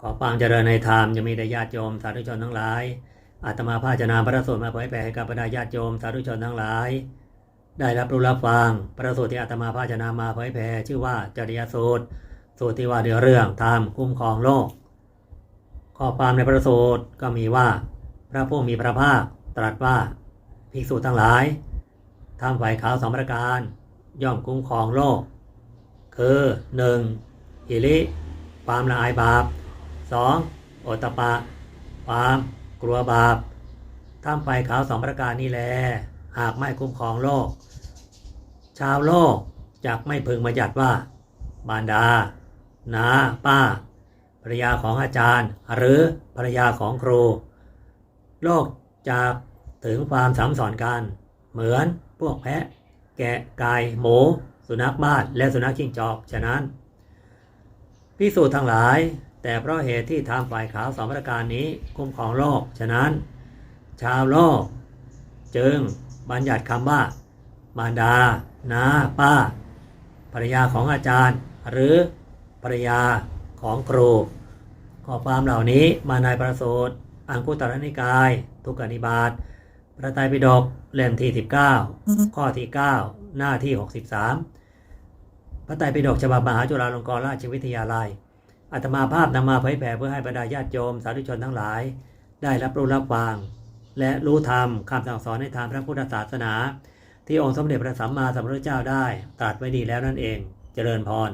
ขอความเจริญในธรรมจะมีแด่ญาติโยมสาธุชนทั้งหลาย อาตมาภาชนาพระสูตรมาเผยแผ่ให้กับบรรดาญาติโยมสาธุชนทั้งหลาย ได้รับรู้รับฟังพระสูตรที่อาตมาภาชนามาเผยแผ่ชื่อว่าจริยสูตร สูตรที่ว่าด้วยเรื่องธรรมคุ้มครองโลก ข้อความในพระสูตรก็มีว่า พระผู้มีพระภาคตรัสว่าภิกษุทั้งหลายทำฝ่ายขาวสองประการ ย่อมคุ้มครองโลก คือ 1. อิริความละอายบาป 2. โอตปปะ ความกลัวบาปทำฝ่ายขาวสองประการนี้แล หากไม่คุ้มครองโลก ชาวโลกจักไม่พึงมาจัดว่า บารดา นา ป้าภรรยาของอาจารย์ หรือภรรยาของครู โลกจะถึงความสามสอนกัน เหมือนพวกแพะ แกะไก่หมู สุนัขบ้านและสุนัขจิ้งจอก ฉะนั้นพิสูจน์ทั้งหลาย แต่เพราะเหตุที่ทำฝ่ายขาวสองประการนี้คุ้มครองโลก ฉะนั้น ชาวโลก จึงบัญญัติคำว่า มารดา นาป้า ภรรยาของอาจารย์ หรือภรรยาของครู ข้อความเหล่านี้มาในประสูตรอังคุตรนิกาย ทุกนิบาตพระไตรปิฎกเล่มที่ 19 ข้อที่ 9 หน้าที่ 63 พระไตรปิฎกฉบับมหาจุฬาลงกรณราชวิทยาลัย อาตมาภาพนำมาเผยแผ่เพื่อให้บรรดาญาติโยมสาธุชนทั้งหลาย ได้รับรู้รับฟังและรู้ธรรมคำสั่งสอนในทางพระพุทธศาสนา ที่องค์สมเด็จพระสัมมาสัมพุทธเจ้าได้ตรัสไว้ดีแล้วนั่นเอง เจริญพร